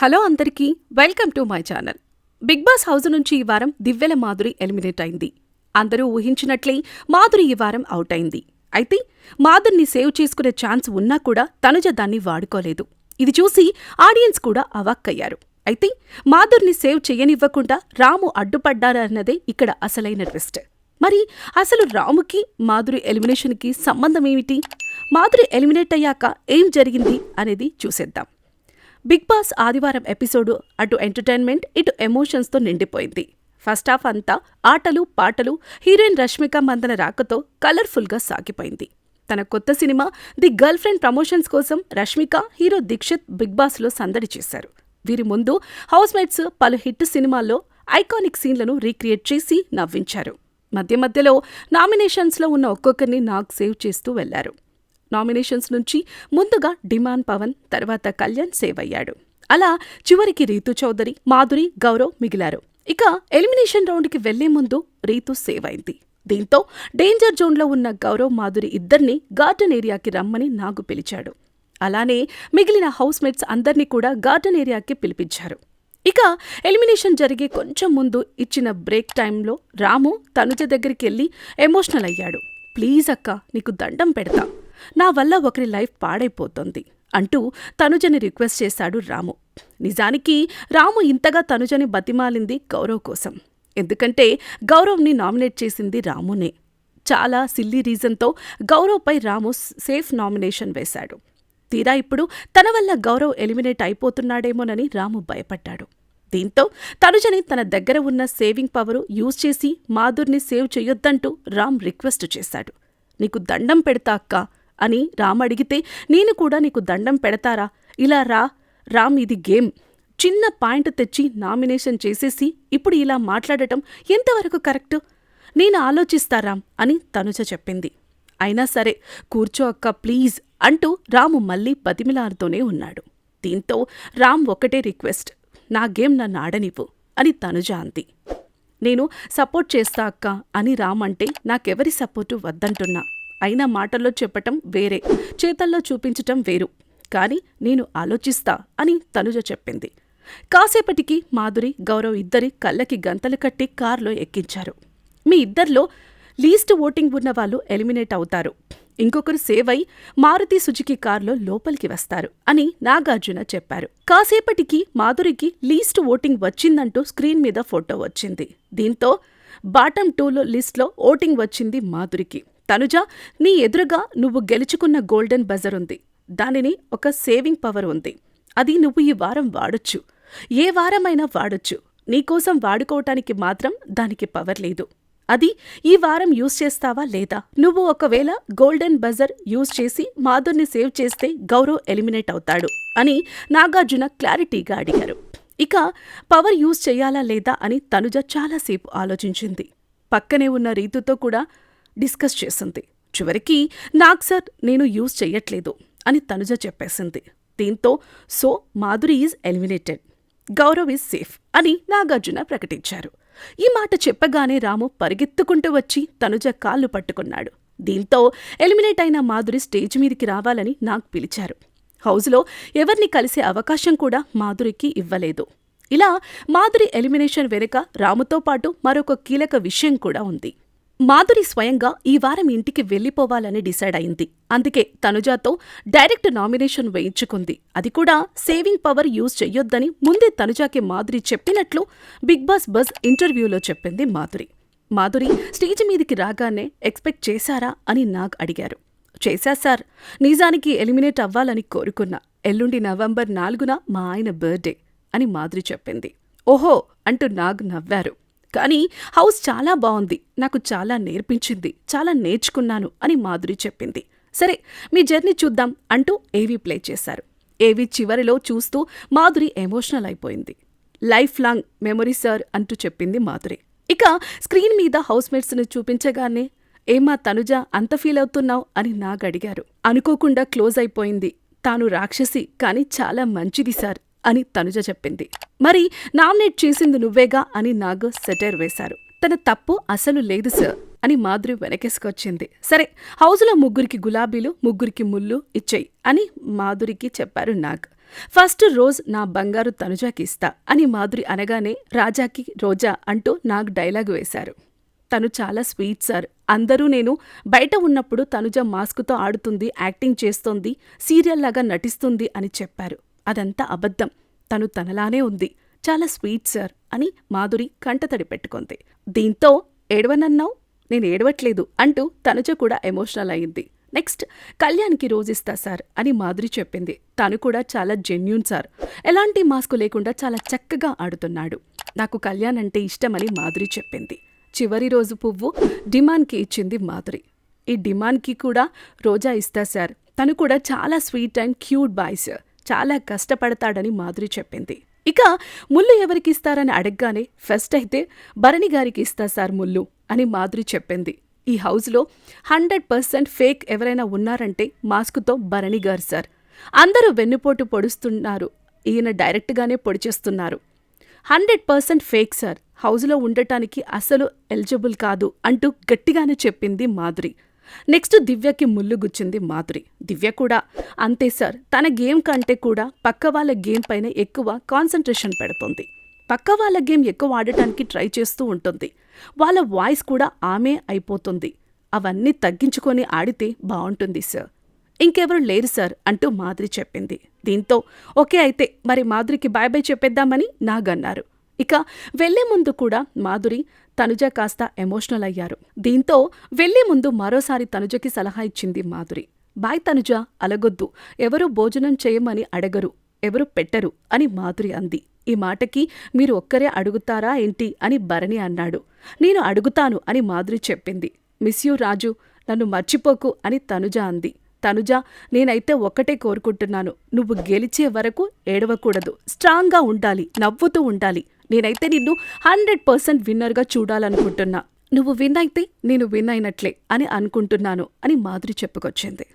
Hello అందరికీ welcome to my channel. Bigg Boss house నుంచి ఈ వారం దివ్యల మాధురి ఎలిమినేట్ అయింది. అందరూ ఊహించినట్లే మాధురి ఈ వారం అవుట్ అయింది. అయితే మాధురిని సేవ్ చేసుకునే ఛాన్స్ ఉన్నా కూడా తనుజ దాన్ని వాడుకోలేదు. ఇది చూసి ఆడియన్స్ కూడా అవాక్కయ్యారు. అయితే మాధురిని సేవ్ చేయనివ్వకుండా రాము అడ్డుపడ్డారన్నదే ఇక్కడ అసలైన ట్విస్ట్. మరి అసలు రాముకి మాధురి ఎలిమినేషన్కి సంబంధం ఏమిటి? మాధురి ఎలిమినేట్ అయ్యాక ఏం జరిగింది అనేది చూసేద్దాం. బిగ్ బాస్ ఆదివారం ఎపిసోడు అటు ఎంటర్టైన్మెంట్ ఇటు ఎమోషన్స్తో నిండిపోయింది. ఫస్ట్ హాఫ్ అంతా ఆటలు పాటలు హీరోయిన్ రష్మిక మందన రాకతో కలర్ఫుల్గా సాగిపోయింది. తన కొత్త cinema the girlfriend promotions కోసం రష్మిక హీరో దీక్షిత్ బిగ్ బాస్లో సందడి చేశారు. వీరి ముందు హౌస్మేట్స్ పలు హిట్ సినిమాల్లో ఐకానిక్ సీన్లను రీక్రియేట్ చేసి నవ్వించారు. మధ్య మధ్యలో నామినేషన్స్లో ఉన్న ఒక్కొక్కరిని నాగ్ సేవ్ చేస్తూ వెళ్ళారు. నామినేషన్స్ నుంచి ముందుగా డిమాన్ పవన్ తర్వాత కళ్యాణ్ సేవ్ అయ్యాడు అలా చివరికి రీతు చౌదరి మాధురి గౌరవ్ మిగిలారు. ఇక ఎలిమినేషన్ రౌండ్కి వెళ్ళే ముందు రీతు సేవ్ అయింది దీంతో డేంజర్ జోన్లో ఉన్న గౌరవ్ మాధురి ఇద్దరిని గార్డెన్ ఏరియాకి రమ్మని నాగు పిలిచాడు. అలానే మిగిలిన హౌస్ మేట్స్ అందర్నీ కూడా గార్డెన్ ఏరియాకి పిలిపించారు. ఇక ఎలిమినేషన్ జరిగే కొంచెం ముందు ఇచ్చిన బ్రేక్ టైంలో రాము తనుజ దగ్గరికి వెళ్ళి ఎమోషనల్ అయ్యాడు. ప్లీజ్ అక్క నీకు దండం పెడతా. నా వల్ల ఒకరి లైఫ్ పాడైపోతుంది అంటూ తనుజని రిక్వెస్ట్ చేశాడు రాము. నిజానికి రాము ఇంతగా తనుజని బతిమాలింది గౌరవ్ కోసం. ఎందుకంటే గౌరవ్ని నామినేట్ చేసింది రామునే. చాలా సిల్లీ రీజన్తో గౌరవ్పై రాము సేఫ్ నామినేషన్ వేశాడు. తీరా ఇప్పుడు తన వల్ల గౌరవ్ ఎలిమినేట్ అయిపోతున్నాడేమోనని రాము భయపడ్డాడు. దీంతో తనుజని తన దగ్గర ఉన్న సేవింగ్ పవరు యూజ్ చేసి మాధుర్ని సేవ్ చెయ్యొద్దంటూ రామ్ రిక్వెస్ట్ చేశాడు. నీకు దండం పెడతా అక్క. అని రామ్ అడిగితే నేను కూడా నీకు దండం పెడతారా? ఇలా రా రామ్ ఇది గేమ్. చిన్న పాయింట్ తెచ్చి నామినేషన్ చేసేసి ఇప్పుడు ఇలా మాట్లాడటం ఎంతవరకు కరెక్ట్? నేను ఆలోచిస్తా రామ్ అని తనుజ చెప్పింది. అయినా సరే కూర్చో అక్క ప్లీజ్ అంటూ రాము మళ్ళీ బతిమిలారుతోనే ఉన్నాడు. దీంతో రామ్ ఒకటే రిక్వెస్ట్ నా గేమ్ నన్ను ఆడనివ్వు అని తనుజ అంది. నేను సపోర్ట్ చేస్తా అక్క అని రామ్ అంటే నాకెవరి సపోర్టు వద్దంటున్నా. అయినా మాటల్లో చెప్పటం వేరే చేతల్లో చూపించటం వేరు. కానీ నేను ఆలోచిస్తా అని తనుజ చెప్పింది. కాసేపటికి మాధురి గౌరవ్ ఇద్దరి కళ్ళకి గంతలు కట్టి కారులో ఎక్కించారు. మీ ఇద్దరిలో లీస్ట్ ఓటింగ్ ఉన్న వాళ్ళు ఎలిమినేట్ అవుతారు. ఇంకొకరు సేవ్ అయి మారుతి సుజుకి కారులో లోపలికి వస్తారు అని నాగార్జున చెప్పారు. కాసేపటికి మాధురికి లీస్ట్ ఓటింగ్ వచ్చిందంటూ స్క్రీన్ మీద ఫోటో వచ్చింది. దీంతో బాటమ్ టూలో లిస్ట్లో ఓటింగ్ వచ్చింది మాధురికి. తనుజ నీ ఎదురుగా నువ్వు గెలుచుకున్న గోల్డెన్ బజర్ ఉంది. దానిని ఒక సేవింగ్ పవర్ ఉంది. అది నువ్వు ఈ వారం వాడొచ్చు. ఏ వారమైనా వాడొచ్చు. నీకోసం వాడుకోవటానికి మాత్రం దానికి పవర్ లేదు. అది ఈ వారం యూజ్ చేస్తావా లేదా? నువ్వు ఒకవేళ గోల్డెన్ బజర్ యూజ్ చేసి మాధుర్ని సేవ్ చేస్తే గౌరవ్ ఎలిమినేట్ అవుతాడు అని నాగార్జున క్లారిటీగా అడిగారు. ఇక పవర్ యూజ్ చేయాలా లేదా అని తనుజ చాలాసేపు ఆలోచించింది. పక్కనే ఉన్న రీతుతో కూడా డిస్కస్ చేసింది. చివరికి నాగ్ సార్ నేను యూజ్ చెయ్యట్లేదు అని తనుజ చెప్పేసింది. దీంతో so Madhuri is eliminated. Gaurav is safe అని నాగార్జున ప్రకటించారు. ఈ మాట చెప్పగానే రాము పరిగెత్తుకుంటూ వచ్చి తనుజ కాళ్ళు పట్టుకున్నాడు. దీంతో ఎలిమినేట్ అయిన మాధురి స్టేజ్ మీదికి రావాలని నాకు పిలిచారు. హౌస్లో ఎవరిని కలిసే అవకాశం కూడా మాధురికి ఇవ్వలేదు. ఇలా మాధురి ఎలిమినేషన్ వెనుక రాముతో పాటు మరొక కీలక విషయం కూడా ఉంది. మాధురి స్వయంగా ఈ వారం ఇంటికి వెళ్ళిపోవాలని డిసైడ్ అయింది. అందుకే తనుజాతో డైరెక్ట్ నామినేషన్ వేయించుకుంది. అది కూడా సేవింగ్ పవర్ యూజ్ చెయ్యొద్దని ముందే తనుజాకి మాధురి చెప్పినట్లు బిగ్ బాస్ బజ్ ఇంటర్వ్యూలో చెప్పింది మాధురి. మాధురి స్టేజ్ మీదికి రాగానే ఎక్స్పెక్ట్ చేశారా అని నాగ్ అడిగారు. చేశా సార్. నిజానికి ఎలిమినేట్ అవ్వాలని కోరుకున్నా. ఎల్లుండి నవంబర్ నాలుగున మా ఆయన బర్త్డే అని మాధురి చెప్పింది. ఓహో అంటూ నాగ్ నవ్వారు. కానీ హౌస్ చాలా బాగుంది. నాకు చాలా నేర్పించింది. చాలా నేర్చుకున్నాను అని మాధురి చెప్పింది. సరే మీ జర్నీ చూద్దాం అంటూ ఏవీ ప్లే చేశారు. ఏవీ చివరిలో చూస్తూ మాధురి ఎమోషనల్ అయిపోయింది. లైఫ్ లాంగ్ మెమొరీ సార్ అంటూ చెప్పింది మాధురి. ఇక స్క్రీన్ మీద హౌస్ మేట్స్ని చూపించగానే ఏమా తనుజ అంత ఫీల్ అవుతున్నావు? అని నాగడిగారు. అనుకోకుండా క్లోజ్ అయిపోయింది. తాను రాక్షసి కానీ చాలా మంచిది సార్. అని తనుజ చెప్పింది. మరి నామినేట్ చేసింది నువ్వేగా అని నాగ్ సెటైర్ వేశారు. తన తప్పు అసలు లేదు సార్ అని మాధురి వెనకేసుకొచ్చింది. సరే హౌస్లో ముగ్గురికి గులాబీలు ముగ్గురికి ముళ్ళు ఇచ్చేయి అని మాధురికి చెప్పారు నాగ్. ఫస్ట్ రోజ్ నా బంగారు తనుజాకి ఇస్తా అని మాధురి అనగానే రాజాకి రోజా అంటూ నాగ్ డైలాగ్ వేశారు. తను చాలా స్వీట్ సార్. అందరూ నేను బయట ఉన్నప్పుడు తనుజ మాస్క్తో ఆడుతుంది యాక్టింగ్ చేస్తోంది సీరియల్ లాగా నటిస్తుంది అని చెప్పారు. అదంతా అబద్ధం. తను తనలానే ఉంది. చాలా స్వీట్ సార్ అని మాధురి కంటతడి పెట్టుకుంది. దీంతో ఏడవనన్నావు? నేను ఏడవట్లేదు అంటూ తనుజ కూడా ఎమోషనల్ అయింది. నెక్స్ట్ కళ్యాణ్కి రోజిస్తా సార్ అని మాధురి చెప్పింది. తను కూడా చాలా జెన్యున్ సార్. ఎలాంటి మాస్కు లేకుండా చాలా చక్కగా ఆడుతున్నాడు. నాకు కళ్యాణ్ అంటే ఇష్టమని మాధురి చెప్పింది. చివరి రోజు పువ్వు డిమాన్కి ఇచ్చింది మాధురి. ఈ డిమాన్కి కూడా రోజా ఇస్తా సార్. తను కూడా చాలా sweet and cute boy sir. చాలా కష్టపడతాడని మాధురి చెప్పింది. ఇక ముళ్ళు ఎవరికి ఇస్తారని అడగగానే ఫస్ట్ అయితే భరణి గారికి ఇస్తా సార్ ముళ్ళు అని మాధురి చెప్పింది. ఈ హౌస్లో హండ్రెడ్ పర్సెంట్ ఫేక్ ఎవరైనా ఉన్నారంటే మాస్కుతో భరణి గారు సార్. అందరూ వెన్నుపోటు పొడుస్తున్నారు. ఈయన డైరెక్ట్గానే పొడిచేస్తున్నారు హండ్రెడ్ పర్సెంట్ ఫేక్ సార్. హౌస్లో ఉండటానికి అసలు ఎలిజిబుల్ కాదు అంటూ గట్టిగానే చెప్పింది మాధురి. నెక్స్ట్ దివ్యకి ముళ్ళు గుచ్చింది మాధురి. దివ్య కూడా అంతే సార్ తన గేమ్ కంటే కూడా పక్క వాళ్ళ గేమ్ పైన ఎక్కువ కాన్సన్ట్రేషన్ పెడుతుంది. పక్క వాళ్ళ గేమ్ ఎక్కువ ఆడటానికి ట్రై చేస్తూ ఉంటుంది. వాళ్ళ వాయిస్ కూడా ఆమె అయిపోతుంది. అవన్నీ తగ్గించుకొని ఆడితే బాగుంటుంది సార్. ఇంకెవరు లేరు సార్ అంటూ మాధురి చెప్పింది. దీంతో ఓకే అయితే మరి మాధురికి బాయ్ బాయ్ చెప్పేద్దామని నాగన్నారు. ఇక వెళ్ళే ముందు కూడా మాధురి తనుజ కాస్త ఎమోషనల్ అయ్యారు. దీంతో వెళ్ళే ముందు మరోసారి తనుజకి సలహా ఇచ్చింది మాధురి. బాయ్ తనుజ అలగొద్దు. ఎవరు భోజనం చేయమని అడగరు. ఎవరు పెట్టరు అని మాధురి అంది. ఈ మాటకి మీరు ఒక్కరే అడుగుతారా ఏంటి? అని భరణి అన్నాడు. నేను అడుగుతాను అని మాధురి చెప్పింది. మిస్ యూ రాజు నన్ను మర్చిపోకు అని తనుజ అంది. తనుజ నేనైతే ఒక్కటే కోరుకుంటున్నాను. నువ్వు గెలిచే వరకు ఏడవకూడదు. స్ట్రాంగ్గా ఉండాలి నవ్వుతూ ఉండాలి. నేనైతే నిన్ను హండ్రెడ్ పర్సెంట్ విన్నర్గా చూడాలనుకుంటున్నా. నువ్వు విన్ అయితే నేను విన్ అయినట్లే అని అనుకుంటున్నాను అని మాధురి చెప్పుకొచ్చింది.